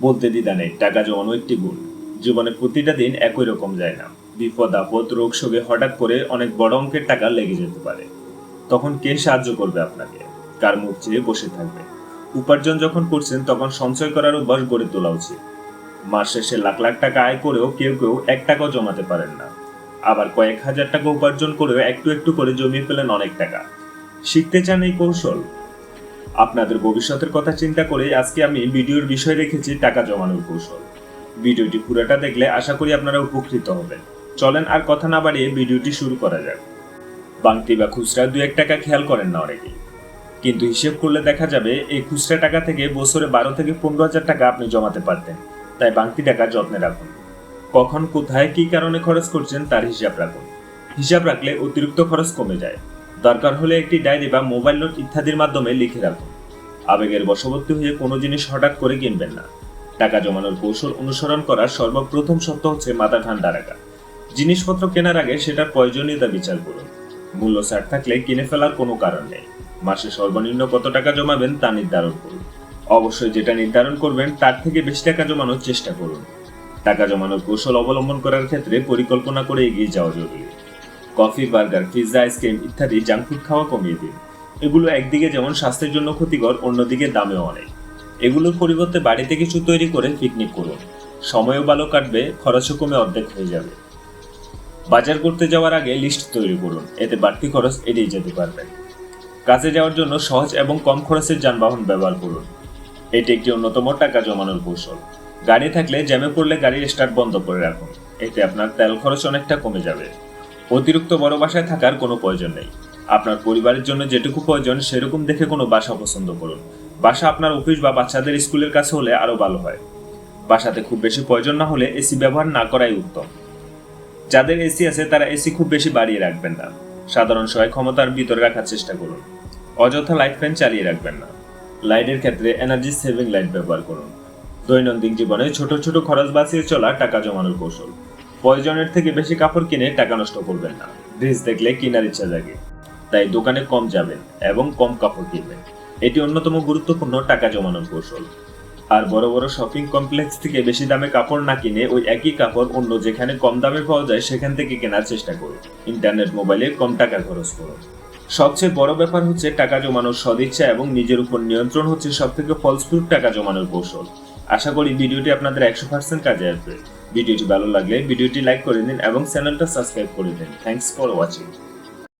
বলতে দ্বিধা নেই, টাকা জমানো একটি গুণ জীবনে প্রতিটা দিন একই রকম যায় না। বিপদ, আপদ, রোগ, শোকে হঠাৎ করে অনেক বড় অঙ্কের টাকা লেগে যেতে পারে। তখন কে সাহায্য করবে আপনাকে? কার মুখ চেয়ে বসে থাকবে? উপার্জন যখন করছেন, তখন সঞ্চয় করার অভ্যাস গড়ে তোলা উচিত। মাস শেষে লাখ লাখ টাকা আয় করেও কেউ কেউ এক টাকাও জমাতে পারেন না। আবার কয়েক হাজার টাকা উপার্জন করেও একটু একটু করে জমিয়ে ফেলেন অনেক টাকা। শিখতে চান এই কৌশল? আপনাদের ভবিষ্যতের কথা চিন্তা করে আজকে আমি ভিডিওর বিষয় রেখেছি টাকা জমানোর কৌশল। ভিডিওটি পুরোটা দেখলে আশা করি আপনারা উপকৃত হবেন। চলেন আর কথা না বাড়িয়ে ভিডিওটি শুরু করা যাক। বাংতি বা খুচরা দু এক টাকা খেয়াল করেন না অনেকেই। কিন্তু হিসেব করলে দেখা যাবে, এই খুচরা টাকা থেকে বছরে বারো থেকে পনেরো হাজার টাকা আপনি জমাতে পারতেন। তাই বাংতি টাকা যত্নে রাখুন। কখন, কোথায়, কি কারণে খরচ করছেন তার হিসাব রাখুন। হিসাব রাখলে অতিরিক্ত খরচ কমে যায়। দরকার হলে একটি ডায়েরি বা মোবাইল নোট ইত্যাদির মাধ্যমে লিখে রাখুন। আবেগের বশবর্তী হয়ে কোনো জিনিস হঠাৎ করে কিনবেন না। টাকা জমানোর কৌশল অনুসরণ করার সর্বপ্রথম শর্ত হচ্ছে মাথা ঠান্ডা রাখা। জিনিসপত্র কেনার আগে সেটার প্রয়োজনীয়তা বিচার করুন। মূল্য ছাড় থাকলে কিনে ফেলার কোনো কারণ নেই। মাসে সর্বনিম্ন কত টাকা জমাবেন তা নির্ধারণ করুন। অবশ্যই যেটা নির্ধারণ করবেন তার থেকে বেশি টাকা জমানোর চেষ্টা করুন। টাকা জমানোর কৌশল অবলম্বন করার ক্ষেত্রে পরিকল্পনা করে এগিয়ে যাওয়া জরুরি। Coffee, burger, pizza, ice cream ইত্যাদি জাঙ্ক ফুড খাওয়া কমিয়ে দিন। এগুলো একদিকে যেমন স্বাস্থ্যের জন্য ক্ষতিকর, অন্যদিকে দামেও অনেক। এগুলোর পরিবর্তে বাড়িতে কিছু তৈরি করে পিকনিক করুন। সময়ও ভালো কাটবে, খরচও কমে অর্ধেক হয়ে যাবে। বাজার করতে যাওয়ার আগে লিস্ট তৈরি করুন, এতে বাড়তি খরচ এড়িয়ে যেতে পারবেন। কাজে যাওয়ার জন্য সহজ এবং কম খরচের যানবাহন ব্যবহার করুন। এটি একটি অন্যতম টাকা জমানোর কৌশল। গাড়ি থাকলে জ্যামে পড়লে গাড়ির স্টার্ট বন্ধ করে রাখুন। এতে আপনার তেল খরচ অনেকটা কমে যাবে। অতিরিক্ত বড় বাসায় থাকার কোনো প্রয়োজন নেই। আপনার পরিবারের জন্য যেটুকু প্রয়োজন, সেরকম দেখে কোনো বাসা পছন্দ করুন। বাসা আপনার অফিস বা বাচ্চাদের স্কুলের কাছে হলে আরও ভালো হয়। বাসাতে খুব বেশি প্রয়োজন না হলে এসি ব্যবহার না করাই উত্তম। যাদের এসি আছে, তারা এসি খুব বেশি বাড়িয়ে রাখবেন না। সাধারণ সহায় ক্ষমতার ভিতরে রাখার চেষ্টা করুন। অযথা লাইট ফ্যান চালিয়ে রাখবেন না। লাইটের ক্ষেত্রে এনার্জি সেভিং লাইট ব্যবহার করুন। দৈনন্দিন জীবনে ছোট ছোট খরচ বাঁচিয়ে চলা টাকা জমানোর কৌশল। প্রয়োজনের থেকে বেশি কাপড় কিনে টাকা নষ্ট করবেন না। ড্রেস দেখলে কেনার ইচ্ছা জাগে। তাই দোকানে কম যাবেন এবং কম কাপড় কিনবেন। এটি অন্যতম গুরুত্বপূর্ণ টাকা জমানোর কৌশল। আর বড় বড় শপিং কমপ্লেক্স থেকে বেশি দামে কাপড় না কিনে ওই একই কাপড় অন্য যেখানে কম দামে পাওয়া যায় সেখান থেকে কেনার চেষ্টা করুন। ইন্টারনেট, মোবাইলে কম টাকা খরচ করুন। সবচেয়ে বড় ব্যাপার হচ্ছে টাকা জমানোর সদিচ্ছা এবং নিজের উপর নিয়ন্ত্রণ হচ্ছে সব থেকে ফলস্বরূপ টাকা জমানোর কৌশল। আশা করি ভিডিওটি আপনাদের একশো পার্সেন্ট কাজে আসবে। ভিডিওটি ভালো লাগলে ভিডিওটি লাইক করে দিন এবং চ্যানেলটা সাবস্ক্রাইব করে দিন। Thanks for watching